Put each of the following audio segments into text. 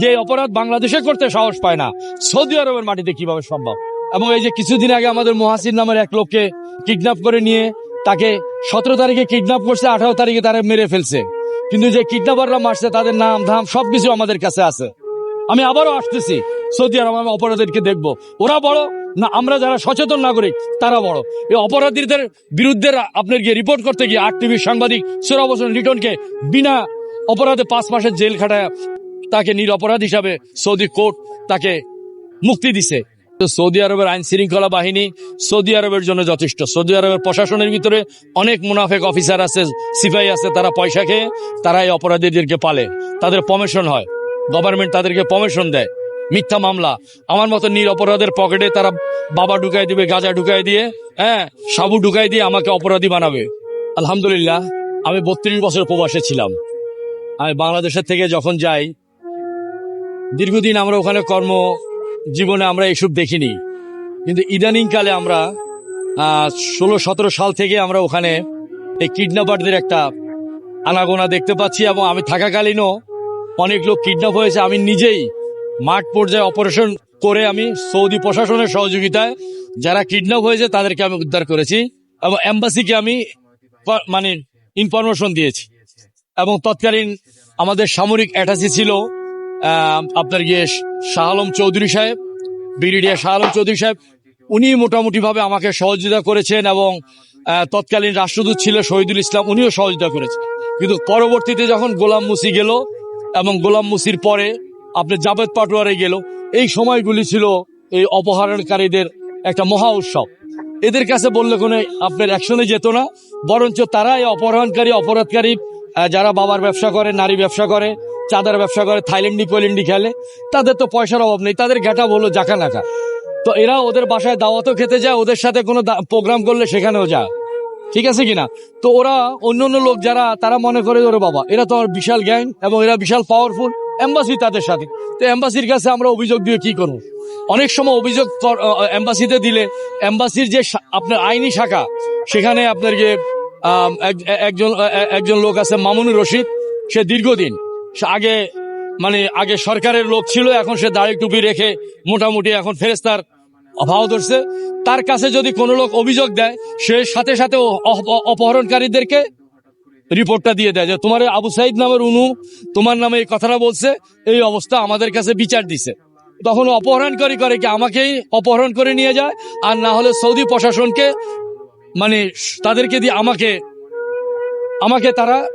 যে অপরাধ বাংলাদেশে করতে সাহস পায় না। সৌদি আরবের মাটিতে কীভাবে সম্ভব? এবং এই যে কিছুদিন আগে আমাদের মহাসিন নামের এক লোককে কিডন্যাপ করে নিয়ে তাকে সতেরো তারিখে কিডন্যাপ করছে, আঠারো তারিখে তারা মেরে ফেলছে। কিন্তু যে কিডন্যাপাররা মারছে, তাদের নাম ধাম সবকিছু আমাদের কাছে আছে। আমি আবারও আসতেছি, সৌদি আরব আমি অপরাধীদেরকে দেখব। ওরা বড় না আমরা যারা সচেতন নাগরিক, তারা বড়। এই অপরাধীদের বিরুদ্ধে আপনার গিয়ে রিপোর্ট করতে গিয়ে আর টিভির সাংবাদিক সোরা হোসেন লিটনকে বিনা অপরাধে পাঁচ মাসের জেল খাটায় তাকে নিরপরাধ হিসাবে সৌদি কোর্ট তাকে মুক্তি দিছে। সৌদি আরবের আইন শৃঙ্খলা বাহিনী, সৌদি আরবের জন্য যথেষ্ট। সৌদি আরবের প্রশাসনের ভিতরে অনেক মুনাফেক অফিসার আছে, সিপাহী আছে, তারা পয়সা খেয়ে তারা এই অপরাধীদেরকে পালে। তাদের পমিশন হয়। গভর্নমেন্ট তাদেরকে পমিশন দেয়। মিথ্যা মামলা। আমার মতো নির অপরাধের পকেটে তারা বাবা ঢুকাই দিবে, গাজা ঢুকাই দিয়ে হ্যাঁ সাবু ঢুকাই দিয়ে আমাকে অপরাধী বানাবে। আলহামদুলিল্লাহ, আমি বত্রিশ বছর প্রবাসে ছিলাম। আমি বাংলাদেশের থেকে যখন যাই দীর্ঘদিন আমরা ওখানে কর্ম জীবনে আমরা এসব দেখিনি। কিন্তু ইদানিংকালে আমরা ষোলো, সতেরো সাল থেকে আমরা ওখানে এই কিডন্যাপারদের একটা আনাগোনা দেখতে পাচ্ছি এবং আমি থাকাকালীনও অনেক লোক কিডন্যাপ হয়েছে। আমি নিজেই মাঠ পর্যায়ে অপারেশন করে আমি সৌদি প্রশাসনের সহযোগিতায় যারা কিডন্যাপ হয়েছে তাদেরকে আমি উদ্ধার করেছি এবং এম্বাসিকে আমি মানে ইনফরমেশন দিয়েছি। এবং তৎকালীন আমাদের সামরিক অ্যাটাচি ছিল আপনার গিয়ে শাহ আলম চৌধুরী সাহেব, ব্রিগেডিয়ার শাহ আলম চৌধুরী সাহেব, উনি মোটামুটি ভাবে আমাকে সহযোগিতা করেছেন এবং তৎকালীন রাষ্ট্রদূত ছিল শহীদুল ইসলাম, উনিও সহযোগিতা করেছেন। কিন্তু পরবর্তীতে যখন গোলাম মুসি গেল এবং গোলাম মুসির পরে আপনি জাভেদ পাটোয়ারে গেল, এই সময়গুলি ছিল এই অপহরণকারীদের একটা মহা উৎসব। এদের কাছে বললে কোনো আপনার অ্যাকশনে যেত না, বরঞ্চ তারাই অপহরণকারী, অপরাধকারী যারা বাবার ব্যবসা করে, নারী ব্যবসা করে, চাঁদার ব্যবসা করে, থাইল্যান্ডি কোয়েলেন্ডি খেলে, তাদের তো পয়সার অভাব নেই। তাদের ঘাটা বলো জাকা নাকা। তো এরা ওদের বাসায় দাওয়াতও খেতে যায়, ওদের সাথে কোনো প্রোগ্রাম করলে সেখানেও যায়। ঠিক আছে কিনা? তো ওরা অন্য অন্য লোক যারা, তারা মনে করে ওরে বাবা, এরা তো আমার বিশাল জ্ঞান এবং এরা বিশাল পাওয়ারফুল এম্বাসি তাদের সাথে। তো এম্বাসির কাছে আমরা অভিযোগ দিয়ে কি করব? অনেক সময় অভিযোগ এম্বাসিতে দিলে এম্বাসির যে আপনার আইনি শাখা, সেখানে আপনার যে একজন একজন লোক আছে, মামুনুর রশিদ। সে দীর্ঘদিন, সে আগে মানে আগে সরকারের লোক ছিল, এখন সে দাড়ি টুপি রেখে মোটামুটি এখন ফেরেস্তার অভাব ধরছে। তার কাছে যদি কোনো লোক অভিযোগ দেয়, সে সাথে সাথে অপহরণকারীদেরকে রিপোর্টটা দিয়ে দেয় যে, তোমার আবু সাইদ নামের উনু, তোমার নামে এই কথাটা বলছে, এই অবস্থা আমাদের কাছে বিচার দিছে। তখন অপহরণকারী করে কি আমাকেই অপহরণ করে নিয়ে যায়? আর না হলে সৌদি প্রশাসনকে মানে তাদেরকে দিয়ে আমাকে আমাকে তারা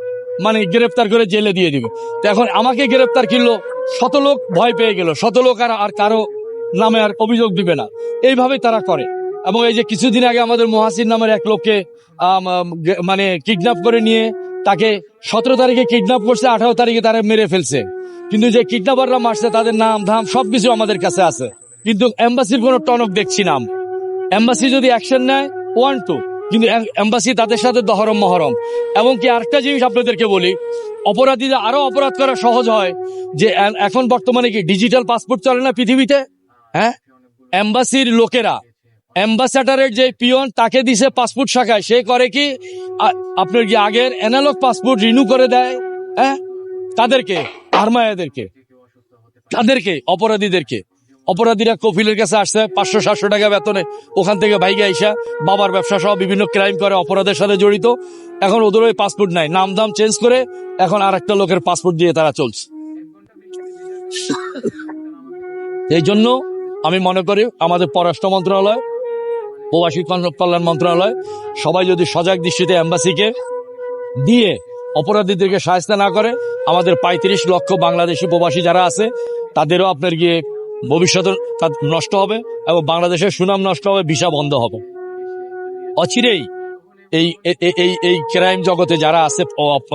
মানে গ্রেফতার করে জেলে দিয়ে দিবে। তো এখন আমাকে গ্রেফতার করল, শত লোক ভয় পেয়ে গেল, শত লোক আর আর কারও নামে আর অভিযোগ দিবে না। এইভাবে তারা করে। এবং এই যে কিছুদিন আগে আমাদের মহাসিন নামের এক লোককে মানে কিডন্যাপ করে নিয়ে তাকে সতেরো তারিখে কিডন্যাপ করছে, আঠারো তারিখে তারা মেরে ফেলছে। কিন্তু যে কিডন্যাপাররা মারছে, তাদের নাম, ধাম, সবকিছু আমাদের কাছে আছে। কিন্তু এম্বাসির কোনো টনক দেখছি না আমরা। এম্বাসি যদি অ্যাকশন নেয়, ওয়ান টু। এম্বাসি তাদের সাথে দহরম মহরম। এবং কি আরেকটা জিনিস আপনাদেরকে বলি অপরাধীরা আরও অপরাধ করা সহজ হয় যে এখন বর্তমানে কি ডিজিটাল পাসপোর্ট চলে না পৃথিবীতে? হ্যাঁ? এম্বাসির লোকেরা, অ্যাম্বাসাডারের যে পিয়ন, তাকে দিছে পাসপোর্ট শাখায়। সে করে কি আপনার কি আগের অ্যানালগ পাসপোর্ট রিনিউ করে দেয়? হ্যাঁ? তাদেরকে আরমায়াদেরকে তাদেরকে, অপরাধীদেরকে। অপরাধীরা কফিলের কাছে আসছে, পাঁচশো, সাতশো টাকা বেতনে। ওখান থেকে ভাইগে আইসা বাবার ব্যবসা সহ বিভিন্ন ক্রাইম করে, অপরাধের সাথে জড়িত। এখন ওদের ওই পাসপোর্ট নাই। নাম দাম চেঞ্জ করে এখন আর একটা লোকের পাসপোর্ট দিয়ে তারা চলছে। এই জন্য আমি মনে করি আমাদের পররাষ্ট্র মন্ত্রণালয়, প্রবাসী কল্যাণ- কল্যাণ মন্ত্রণালয়, সবাই যদি সজাগ দৃষ্টিতে অ্যাম্বাসিকে দিয়ে অপরাধীদেরকে সাহায্য না করে, আমাদের পঁয়ত্রিশ লক্ষ বাংলাদেশি প্রবাসী যারা আছে, তাদেরও আপনার গিয়ে ভবিষ্যৎ তার নষ্ট হবে এবং বাংলাদেশের সুনাম নষ্ট হবে, ভিসা বন্ধ হবে। অচিরেই এই এই এই ক্রাইম জগতে যারা আছে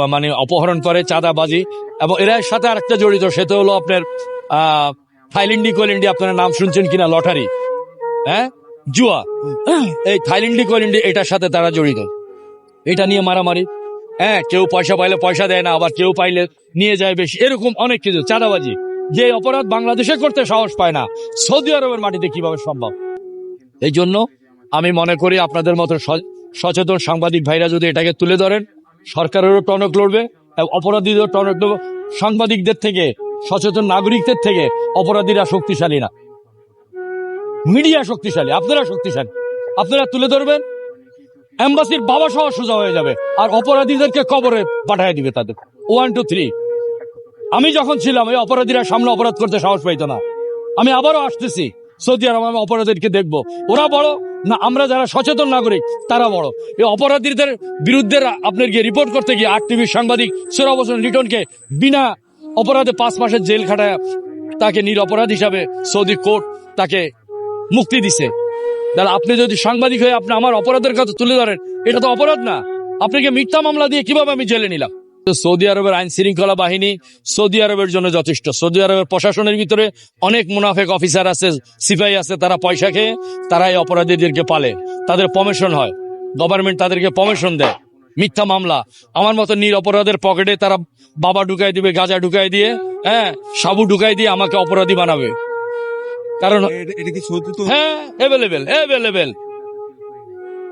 মানে অপহরণ করে, চাঁদাবাজি, এবং এরা সাথে আরেকটা জড়িত, সেটা হলো আপনার থাইল্যান্ডি কোয়েলেন্ডি আপনারা নাম শুনছেন কিনা? লটারি। হ্যাঁ? জুয়া। এই থাইল্যান্ডি কোয়েলেন্ডি এটার সাথে তারা জড়িত। এটা নিয়ে মারামারি। হ্যাঁ কেউ পয়সা পাইলে পয়সা দেয় না, আবার কেউ পাইলে নিয়ে যায় বেশি। এরকম অনেক কিছু, চাঁদাবাজি। যে অপরাধ বাংলাদেশে করতে সাহস পায় না, সৌদি আরবের মাটিতে কীভাবে সম্ভব? এই জন্য আমি মনে করি আপনাদের মতো সচেতন সাংবাদিক ভাইরা যদি এটাকে তুলে ধরেন, সরকারেরও টনক লড়বে অপরাধীদের টনক সাংবাদিকদের থেকে, সচেতন নাগরিকদের থেকে অপরাধীরা শক্তিশালী না। মিডিয়া শক্তিশালী, আপনারা শক্তিশালী। আপনারা তুলে ধরবেন, এম্বাসির বাবা সহ সোজা হয়ে যাবে, আর অপরাধীদেরকে কবরে পাঠিয়ে দিবে তাদের। ওয়ান টু থ্রি আমি যখন ছিলাম, এই অপরাধীরা সামনে অপরাধ করতে সাহস পাইতো না। আমি আবারও আসতেছি। সৌদি আরব আমি অপরাধীদেরকে দেখব। ওরা বড় না, আমরা যারা সচেতন নাগরিক, তারা বড়। এই অপরাধীদের বিরুদ্ধে আপনার গিয়ে রিপোর্ট করতে গিয়ে আর টিভির সাংবাদিক সোরাব হোসেন লিটনকে বিনা অপরাধে পাঁচ মাসের জেল খাটায় তাকে নিরপরাধ হিসাবে সৌদি কোর্ট তাকে মুক্তি দিছে। তাহলে আপনি যদি সাংবাদিক হয়ে আপনি আমার অপরাধের কথা তুলে ধরেন, এটা তো অপরাধ না। আপনাকে মিথ্যা মামলা দিয়ে কীভাবে আমি জেলে নিলাম? সৌদি আরবের আইন শৃঙ্খলা বাহিনী সৌদি আরবের জন্য যথেষ্ট। সৌদি আরবের প্রশাসনের ভিতরে অনেক মুনাফেক অফিসার আছে সিপাহী আছে তারা পয়সা খেয়ে তারা এই অপরাধীদেরকে পালে। তাদের পমিশন হয়। গভর্নমেন্ট তাদেরকে পমিশন দেয়। মিথ্যা মামলা। আমার মতো নির অপরাধের পকেটে তারা বাবা ঢুকাই দিবে গাঁজা ঢুকাই দিয়ে হ্যাঁ সাবু ঢুকাই দিয়ে আমাকে অপরাধী বানাবে। কারণ হ্যাঁ অ্যাভেলেবেল অ্যাভেলেবেল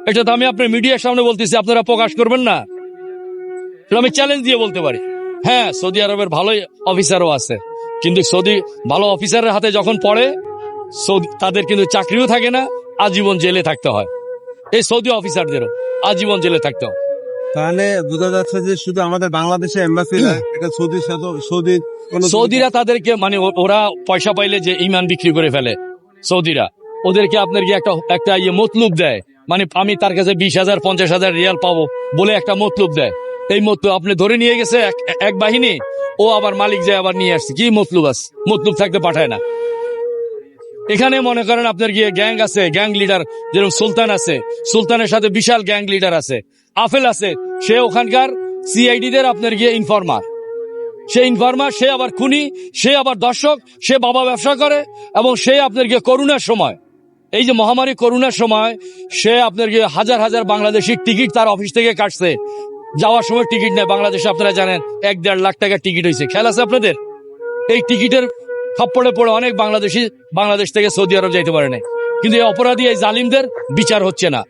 এটা তো আমি আপনার মিডিয়ার সামনে বলতেছি আপনারা প্রকাশ করবেন না। আমি চ্যালেঞ্জ দিয়ে বলতে পারি। হ্যাঁ সৌদি আরবের ভালোই অফিসারও আছে। কিন্তু সৌদি ভালো অফিসারের হাতে যখন পড়ে সৌদি তাদের কিন্তু চাকরিও থাকে না আজীবন জেলে থাকতে হয়। এই সৌদি অফিসারদেরও আজীবন জেলে থাকতে হয়। তাহলে বোঝা যাচ্ছে যে শুধু আমাদের বাংলাদেশে এম্বাসি এটা সৌদির সাথে সৌদি সৌদিরা তাদেরকে মানে ওরা পয়সা পাইলে যে ইমান বিক্রি করে ফেলে সৌদিরা। ওদেরকে আপনার কি একটা একটা ইয়ে মতলুব দেয়। মানে আমি তার কাছে বিশ হাজার পঞ্চাশ হাজার রিয়াল পাবো বলে একটা মতলুব দেয়। এই মতলুব আপনি ধরে নিয়ে গেছে এক- বাহিনী, ও আবার মালিক যায় আবার নিয়ে আসছে। কি মতলুব আছে? মতলুব থাকতে পাঠায় না। এখানে মনে করেন আপনার গিয়ে গ্যাং আছে, গ্যাং লিডার, যেরকম সুলতান আছে, সুলতানের সাথে বিশাল গ্যাং লিডার আছে, আফেল আছে, সে ওখানকার সিআইডি দের আপনার গিয়ে ইনফরমার সে ইনফরমার সে আবার খুনি, সে আবার দর্শক, সে বাবা ব্যবসা করে, এবং সে আপনার গিয়ে করোনার সময়, এই যে মহামারী করোনার সময়, সে আপনার গিয়ে হাজার হাজার বাংলাদেশির টিকিট তার অফিস থেকে কাটছে। যাওয়ার সময় টিকিট নেয়। বাংলাদেশে আপনারা জানেন, এক দেড় লাখ টাকার টিকিট হয়েছে। খেয়াল আছে আপনাদের? এই টিকিটের খপ্পড়ে পড়ে অনেক বাংলাদেশি, বাংলাদেশ থেকে সৌদি আরব যাইতে পারে না কিন্তু এই অপরাধী, এই জালিমদের বিচার হচ্ছে না।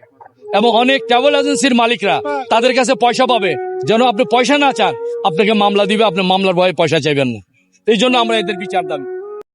এবং অনেক ট্রাভেল এজেন্সির মালিকরা তাদের কাছে পয়সা পাবে। যেন আপনি পয়সা না চান, আপনাকে মামলা দিবে, আপনি মামলার ভয়ে পয়সা চাইবেন না। এই জন্য আমরা এদের বিচার দাবি